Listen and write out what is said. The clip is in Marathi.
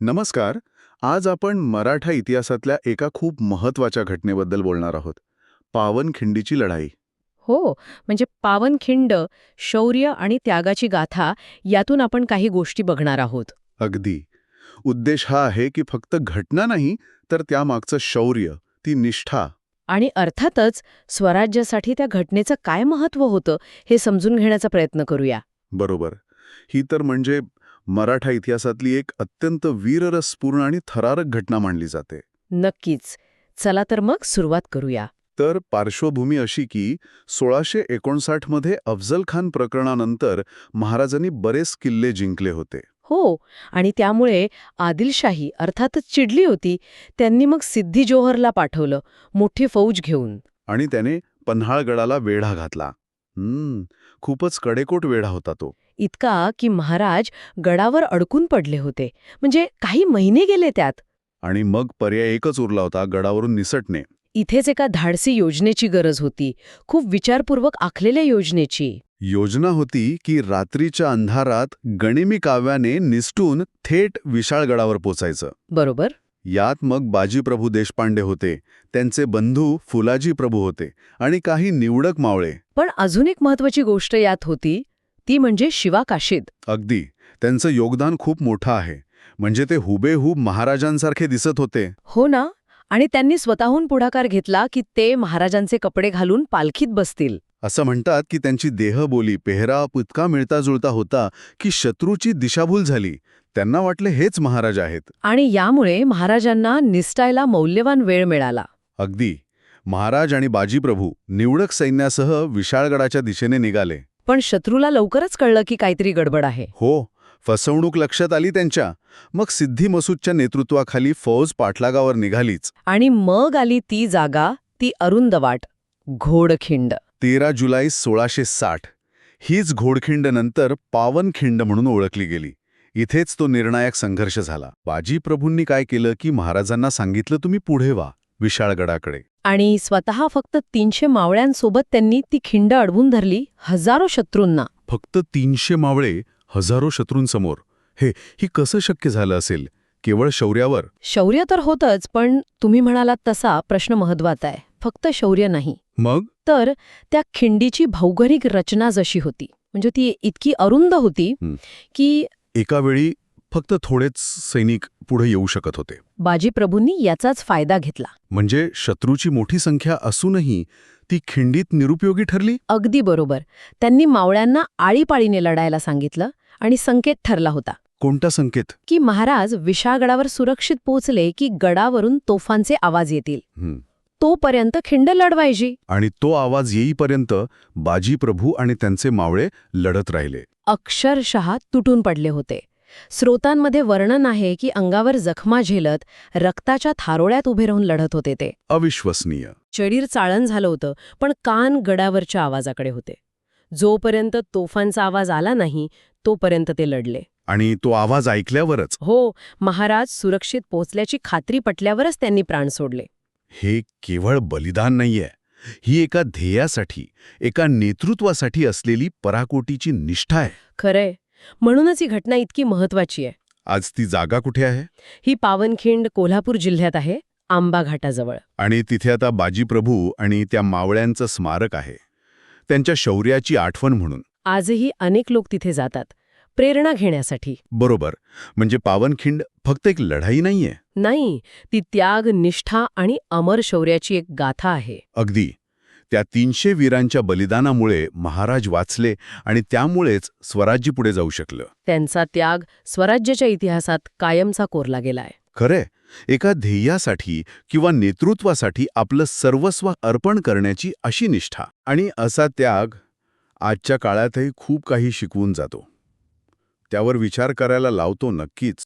नमस्कार. आज आपण मराठा इतिहासातल्या एका खूप महत्त्वाच्या घटनेबद्दल बोलणार आहोत. पावनखिंडीची लढाई. हो म्हणजे पावनखिंड शौर्य आणि त्यागाची गाथा यातून आपण काही गोष्टी बघणार आहोत. अगदी. उद्देश हा आहे की फक्त घटना नाही तर त्यामागचं शौर्य ती निष्ठा. आणि अर्थातच स्वराज्यासाठी त्या घटनेचं काय महत्त्व होतं हे समजून घेण्याचा प्रयत्न करूया. बरोबर. ही तर म्हणजे मराठा इतिहासातली एक अत्यंत वीररसपूर्ण आणि थरारक घटना मानली जाते. नक्कीच. चला तर मग सुरुवात करूया. तर पार्श्वभूमी अशी की सोळाशे एकोणसाठमध्ये अफजल खान प्रकरणानंतर महाराजांनी बरेच किल्ले जिंकले होते. हो आणि त्यामुळे आदिलशाही अर्थातच चिडली होती. त्यांनी मग सिद्धी जोहरला पाठवलं मोठी फौज घेऊन. आणि त्याने पन्हाळगडाला वेढा घातला. हम्म खूपच कडेकोट वेढा होता तो. इतका की महाराज गडावर अडकून पडले होते. म्हणजे काही महिने गेले त्यात. आणि मग पर्याय एकच उरला होता गडावरून निसटणे. इथेच एका धाडसी योजनेची गरज होती. खूप विचारपूर्वक आखलेल्या योजनेची. योजना होती की रात्रीच्या अंधारात गणिमी काव्याने निसटून थेट विशाळगडावर पोचायचं. बरोबर. यात मग बाजीप्रभू देशपांडे होते त्यांचे बंधू फुलाजी प्रभू होते आणि काही निवडक मावळे. पण अजून एक महत्वाची गोष्ट यात होती ती म्हणजे शिवा काशीद. अगदी त्यांचं योगदान खूप मोठं आहे म्हणजे ते हुबेहूब महाराजांसारखे दिसत होते. हो ना आणि त्यांनी स्वतःहून पुढाकार घेतला की ते महाराजांचे कपडे घालून पालखीत बसतील. असं म्हणतात की त्यांची देहबोली पेहराव इतका मिळताजुळता होता की शत्रूची दिशाभूल झाली. त्यांना वाटले हेच महाराज आहेत. आणि यामुळे महाराजांना निसटायला मौल्यवान वेळ मिळाला. अगदी. महाराज आणि बाजीप्रभू निवडक सैन्यासह विशाळगडाच्या दिशेने निघाले. पण शत्रूला लवकरच कळलं की काहीतरी गडबड आहे. हो फसवणूक लक्षात आली त्यांच्या. मग सिद्धी मसूदच्या नेतृत्वाखाली फौज पाठलागावर निघालीच. आणि मग आली ती जागा ती अरुंद वाट घोडखिंड. तेरा जुलै सोळाशे साठ. हीच घोडखिंड नंतर पावनखिंड म्हणून ओळखली गेली. इथेच तो निर्णायक संघर्ष झाला. बाजीप्रभूंनी काय केलं की महाराजांना सांगितलं तुम्ही पुढे व्हा विशाळगडाकडे. आणि स्वतः फक्त तीनशे मावळ्यांसोबत त्यांनी ती खिंड अडवून धरली हजारो शत्रूंना. फक्त तीनशे मावळे हजारो शत्रूंसमोर. हे ही कसं शक्य झालं असेल? केवळ शौर्यावर? शौर्य तर होतच पण तुम्ही म्हणालात तसा प्रश्न महत्त्वाचा आहे. फक्त शौर्य नाही. मग? तर त्या खिंडीची भौगोलिक रचना जशी होती म्हणजे ती इतकी अरुंद होती. की एका वेळी फक्त थोडेच सैनिक पुढे येऊ शकत होते. बाजीप्रभूंनी याचाच फायदा घेतला. म्हणजे शत्रूची मोठी संख्या असूनही ती खिंडीत निरुपयोगी ठरली? अगदी बरोबर. त्यांनी मावळ्यांना आळीपाळीने लढायला सांगितलं आणि संकेत ठरला होता. कोणता संकेत? की महाराज विशाळगडावर सुरक्षित पोहोचले की गडावरून तोफांचे आवाज येतील. तोपर्यंत खिंड लढवायची. आणि तो आवाज येईपर्यंत बाजीप्रभू आणि त्यांचे मावळे लढत राहिले. अक्षरशः तुटून पडले होते. स्रोतांमध्ये वर्णन आहे की अंगावर जखमा झेलत रक्ताच्या थारोळ्यात उभे राहून लढत होते ते. अविश्वसनीय. शरीर चाळण झालं होतं पण कान गडावरच्या आवाजाकडे होते. जोपर्यंत तोफांचा आवाज आला नाही तोपर्यंत ते लढले. आणि तो आवाज ऐकल्यावरच? हो महाराज सुरक्षित पोचल्याची खात्री पटल्यावरच त्यांनी प्राण सोडले. हे केवळ बलिदान नाहीये. ही एका ध्येयासाठी एका नेतृत्वासाठी असलेली पराकोटीची निष्ठा आहे. खरंय. म्हणूनच ही घटना इतकी महत्वाची आहे. आज ती जागा कुठे आहे? ही पावनखिंड कोल्हापूर जिल्ह्यात आहे आंबा घाटाजवळ. आणि तिथे आता बाजीप्रभू आणि त्या मावळ्यांचं स्मारक आहे. त्यांच्या शौर्याची आठवण म्हणून. आजही अनेक लोक तिथे जातात. प्रेरणा घेण्यासाठी. बरोबर. म्हणजे पावनखिंड फक्त एक लढाई नाहीये? नाही ती त्याग निष्ठा आणि अमर शौर्याची एक गाथा आहे. अगदी. त्या तीनशे वीरांच्या बलिदानामुळे महाराज वाचले आणि त्यामुळेच स्वराज्य पुढे जाऊ शकलं. त्यांचा त्याग स्वराज्याच्या इतिहासात कायमचा कोरला गेलाय. खरे एका ध्येयासाठी किंवा नेतृत्वासाठी आपलं सर्वस्व अर्पण करण्याची अशी निष्ठा. आणि असा त्याग आजच्या काळातही खूप काही शिकवून जातो. त्यावर विचार करायला लावतो नक्कीच.